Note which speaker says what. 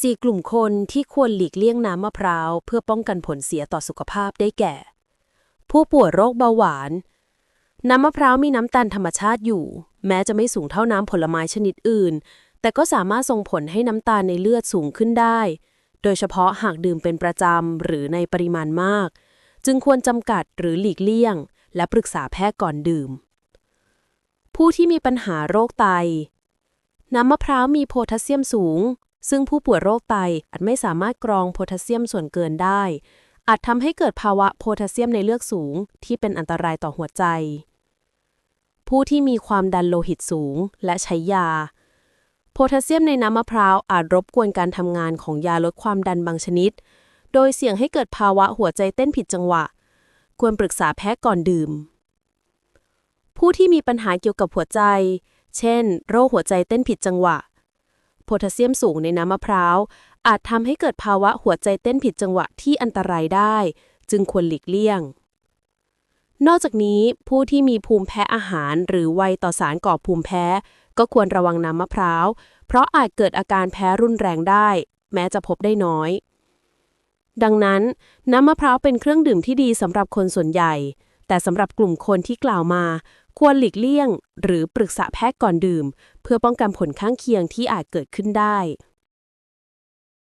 Speaker 1: 4กลุ่มคนที่ควรหลีกเลี่ยงน้ำมะพร้าว เพื่อป้องกันผลเสียต่อสุขภาพได้แก่ ผู้ป่วยโรคเบาหวาน น้ำมะพร้าวมีน้ำตาลธรรมชาติอยู่ แม้จะไม่สูงเท่าน้ำผลไม้ชนิดอื่น แต่ก็สามารถส่งผลให้น้ำตาลในเลือดสูงขึ้นได้ โดยเฉพาะหากดื่มเป็นประจำหรือในปริมาณมาก จึงควรจำกัดหรือหลีกเลี่ยง และปรึกษาแพทย์ก่อนดื่ม ผู้ที่มีปัญหาโรคไต น้ำมะพร้าวมีโพแทสเซียมสูง ซึ่งผู้ป่วยโรคไตอาจไม่สามารถกรองโพแทสเซียมส่วนเกินได้ อาจทำให้เกิดภาวะโพแทสเซียมในเลือดสูง ที่เป็นอันตรายต่อหัวใจ ผู้ที่มีความดันโลหิตสูง และใช้ยา โพแทสเซียมในน้ำมะพร้าวอาจรบกวนการทำงานของยาลดความดันบางชนิด โดยเสี่ยงให้เกิดภาวะหัวใจเต้นผิดจังหวะ ควรปรึกษาแพทย์ก่อนดื่ม ผู้ที่มีปัญหาเกี่ยวกับหัวใจ เช่น โรคหัวใจเต้นผิดจังหวะ แทสเซียมสูงในน้ำมะพร้าว อาจทำให้เกิดภาวะหัวใจเต้นผิดจังหวะที่อันตรายได้ จึงควรหลีกเลี่ยง นอกจากนี้ผู้ที่มีภูมิแพ้อาหาร หรือไวต่อสารก่อภูมิแพ้ ก็ควรระวังน้ำมะพร้าว เพราะอาจเกิดอาการแพ้รุนแรงได้ แม้จะพบได้น้อย ดังนั้น น้ำมะพร้าวเป็นเครื่องดื่มที่ดีสำหรับคนส่วนใหญ่ แต่สำหรับกลุ่มคนที่กล่าวมา ควรหลีกเลี่ยง หรือปรึกษาแพทย์ก่อนดื่ม เพื่อป้องกันผลข้างเคียงที่อาจเกิดขึ้นได้